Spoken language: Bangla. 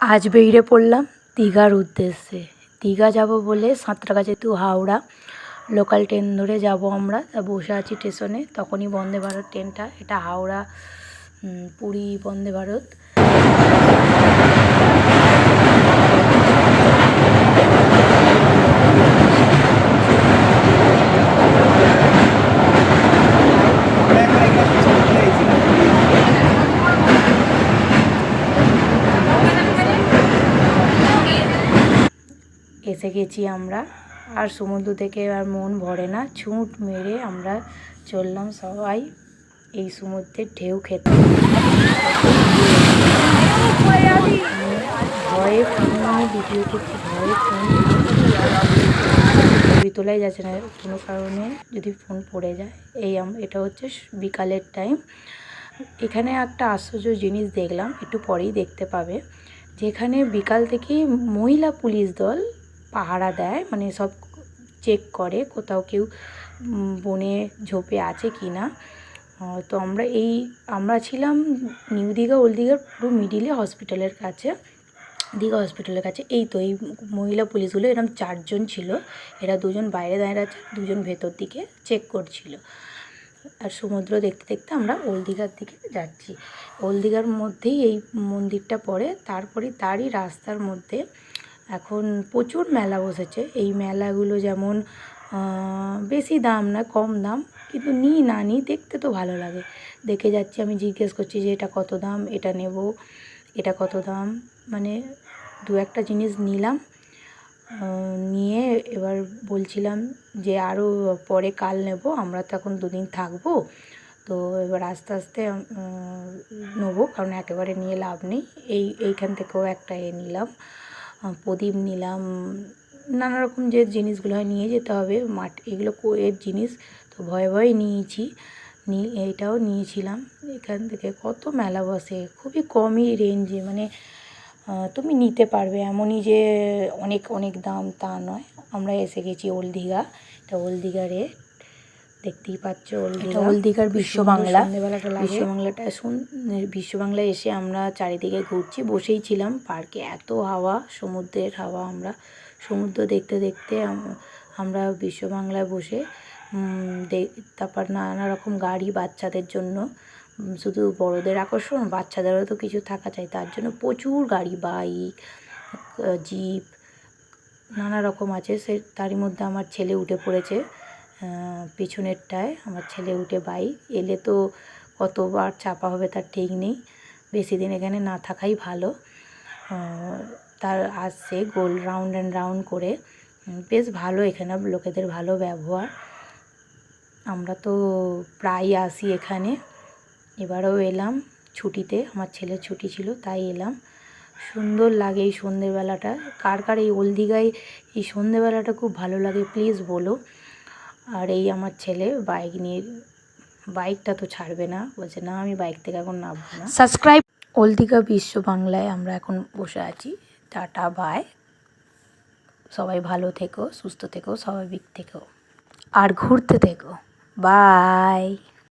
আজ বেরিয়ে পড়লাম দীঘার উদ্দেশ্যে। দীঘা যাব বলে Santragachi to Howrah. Local train ধরে যাব আমরা, তা বসে আছি স্টেশনে তখনই বন্দে ভারত ট্রেনটা এটা হাওড়া পুরী বন্দে ভারত। এসে গেছি আমরা। আর সমুদ্র থেকে আর মন ভরে না, ছুঁট মেরে আমরা চললাম সবাই এই সমুদ্রের ঢেউ খেতে। ভয়ে ফোন ভিডিও করছি, ভয়ে ফোন ছবি তোলাই যাচ্ছে না কোনো কারণে, যদি ফোন পড়ে যায়। এই এটা হচ্ছে বিকালের টাইম। এখানে একটা আশ্চর্য জিনিস দেখলাম, একটু পরেই দেখতে পাবে। যেখানে বিকাল থেকেই মহিলা পুলিশ দল পাহারা দেয় মানে সব চেক করে কোথাও কেউ বনে ঝোপে আছে কি না। তো আমরা এই, আমরা ছিলাম নিউ দীঘা, ওল্ড দীঘার পুরো মিডিলে হসপিটালের কাছে। দীঘা হসপিটালের কাছে। এই তো, এই মহিলা পুলিশগুলো এরকম চারজন ছিল। এরা দুজন বাইরে দাঁড়িয়ে আছে, দুজন ভেতর দিকে চেক করছিল। আর সমুদ্র দেখতে দেখতে আমরা ওল্ড দীঘার দিকে যাচ্ছি। ওল্ড দীঘার মধ্যেই এই মন্দিরটা পড়ে, তারপরে তারই রাস্তার মধ্যে এখন প্রচুর মেলা বসেছে। এই মেলাগুলো যেমন বেশি দাম না কম দাম, কিন্তু নিই না নিই দেখতে তো ভালো লাগে। দেখে যাচ্ছি, আমি জিজ্ঞেস করছি যে এটা কত দাম? এটা নেব, এটা কত দাম? মানে দু একটা জিনিস নিলাম নিয়ে এবার বলছিলাম যে আরও পরে কাল নেব, আমরা তো এখন দুদিন থাকব। তো এবার আস্তে আস্তে নেব, কারণ একেবারে নিয়ে লাভ নেই। এই, এইখান থেকেও একটা এ নিলাম। প্রদীপ নিলাম, নানা রকম যে জিনিসগুলো হয়, নিয়ে যেতে হবে। মাঠ, এগুলো এর জিনিস, তো ভয়ে ভয়ে নিয়েছি। নিয়ে, এটাও নিয়েছিলাম। এখান থেকে কত মেলা বসে, খুবই কমই রেঞ্জে মানে তুমি নিতে পারবে। এমনই যে অনেক অনেক দাম তা নয়। আমরা এসে গেছি ওল্ড দীঘা এটা ওল্ড দীঘা রেট দেখতেই পাচ্ছ দীঘা ওল্ড দীঘার বিশ্ব বাংলা বিশ্ব বাংলাটা শুন বিশ্ব বাংলায় এসে আমরা চারিদিকে ঘুরছি। বসেই ছিলাম। পার্কে এত হাওয়া সমুদ্রের হাওয়া আমরা সমুদ্র দেখতে দেখতে আমরা বিশ্ব বাংলায় বসে তারপর নানা রকম গাড়ি বাচ্চাদের জন্য শুধু বড়দের আকর্ষণ বাচ্চাদেরও তো কিছু থাকা চাই। তার জন্য প্রচুর গাড়ি বাইক জিপ নানা রকম আছে। সে তারই মধ্যে আমার ছেলে উঠে পড়েছে। পিছনেরটায় আমার ছেলে উঠে বাইক এলে তো কতবার চাপা হবে তার ঠিক নেই। বেশি দিন এখানে না থাকাই ভালো। তার আসছে গোল রাউন্ড অ্যান্ড রাউন্ড করে। বেশ ভালো এখানে লোকেদের ভালো ব্যবহার। আমরা তো প্রায় আসি এখানে। এবারেও এলাম ছুটিতে। আমার ছেলের ছুটি ছিল, তাই এলাম। সুন্দর লাগে এই সন্ধেবেলাটা। কার কার এই ওল্ড দীঘায় এই সন্ধেবেলাটা খুব ভালো লাগে প্লিজ বলো। আর এই আমার ছেলে বাইক নিয়ে বাইকটা তো ছাড়বে না। বলছে না আমি বাইক থেকে এখন নামবো না। সাবস্ক্রাইব অলদিকা বিশ্ব বাংলায় আমরা এখন বসে আছি। টাটা বাই সবাই ভালো থেকো সুস্থ থেকো স্বাভাবিক থেকো। আর ঘুরতে থেকো। বাই